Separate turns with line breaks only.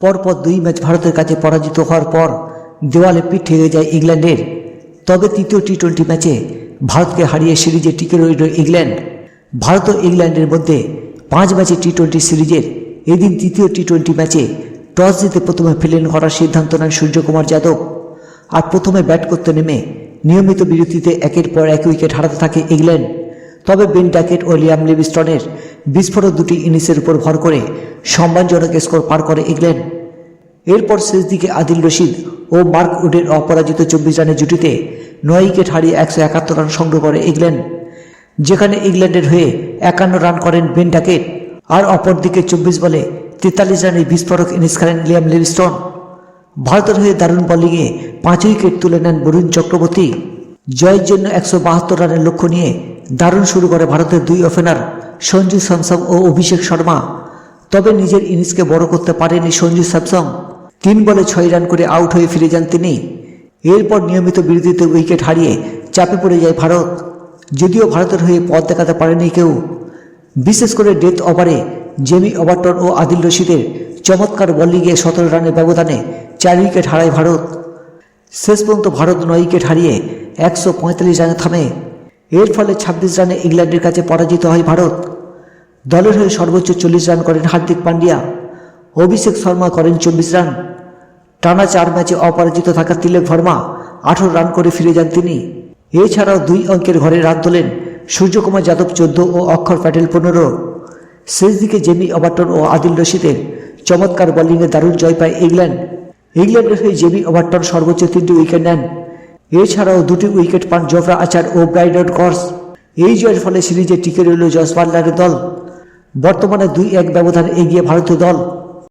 পরপর দুই ম্যাচ ভারতের কাছে পরাজিত হওয়ার পর দেওয়ালে পিঠ ঠেকে যায় ইংল্যান্ডের। তবে তৃতীয় টি টোয়েন্টি ম্যাচে ভারতকে হারিয়ে সিরিজে টিকে রইল ইংল্যান্ড। ভারত ও ইংল্যান্ডের মধ্যে পাঁচ ম্যাচে টি টোয়েন্টি সিরিজের এদিন তৃতীয় টি টোয়েন্টি ম্যাচে টস জিতে প্রথমে ফিল্ডিং করার সিদ্ধান্ত নেন সূর্যকুমার যাদব। আর প্রথমে ব্যাট করতে নেমে নিয়মিত বিরতিতে একের পর এক উইকেট হারাতে থাকে ইংল্যান্ড। তবে বেন ডাকেট ও লিয়াম লিভিস্টনের বিস্ফোরক দুটি ইনিংসের উপর ভর করে সম্মানজনক স্কোর পার করে ইংল্যান্ড এরপর শেষ দিকে আদিল রশিদ ও মার্ক উডের অপরাজিত চব্বিশ রানের জুটিতে নয় উইকেট হারিয়ে একশো একাত্তর রান সংগ্রহ করে ইংল্যান্ড যেখানে ইংল্যান্ডের হয়ে একান্ন রান করেন বেন ড্যাকেট আর অপরদিকে চব্বিশ বলে তেতাল্লিশ রানের বিস্ফোরক ইনিংস খেলেন লিয়াম লিভিস্টন। ভারতের হয়ে দারুণ বোলিংয়ে পাঁচ উইকেট তুলে নেন বরুণ চক্রবর্তী। জয়ের জন্য একশো বাহাত্তর রানের লক্ষ্য নিয়ে দারুণ শুরু করে ভারতের দুই ওপেনার সঞ্জু স্যামসং ও অভিষেক শর্মা। তবে নিজের ইনিংসকে বড় করতে পারেনি সঞ্জু স্যামসং। তিন বলে ছয় রান করে আউট হয়ে ফিরে যান তিনি। এরপর নিয়মিত বিরতিতে উইকেট হারিয়ে চাপে পড়ে যায় ভারত। যদিও ভারতের হয়ে পথ দেখাতে পারেনি কেউ। বিশেষ করে ডেথ ওভারে জেমি ওভারটন ও আদিল রশিদের চমৎকার বলিংয়ে সতেরো রানের ব্যবধানে চার উইকেট হারায় ভারত। শেষ পর্যন্ত ভারত নয় উইকেট হারিয়ে একশো পঁয়তাল্লিশ রানে থামে। এর ফলে ছাব্বিশ রানে ইংল্যান্ডের কাছে পরাজিত হয় ভারত। দলের হয়ে সর্বোচ্চ চল্লিশ রান করেন হার্দিক পান্ডিয়া। অভিষেক শর্মা করেন চব্বিশ রান। টানা চার ম্যাচে অপরাজিত থাকা তিলক ভার্মা আঠারো রান করে ফিরে যান তিনি। এছাড়াও দুই অঙ্কের ঘরে রান তোলেন সূর্যকুমার যাদব চোদ্দ ও অক্ষর প্যাটেল পনেরো। শেষ দিকে জেমি ওভারটন ও আদিল রশিদের চমৎকার বোলিংয়ে দারুণ জয় পায় ইংল্যান্ড। ইংল্যান্ডের হয়ে জেমি ওভারটন সর্বোচ্চ তিনটি উইকেট নেন। এছাড়াও দুটি উইকেট পান জোফরা আচার ও ব্রাইডন কর্স। এই জয়ের ফলে সিরিজে টিকে রইল জসওয়াল্লারের দল। বর্তমানে দুই এক ব্যবধান এগিয়ে ভারতীয় দল।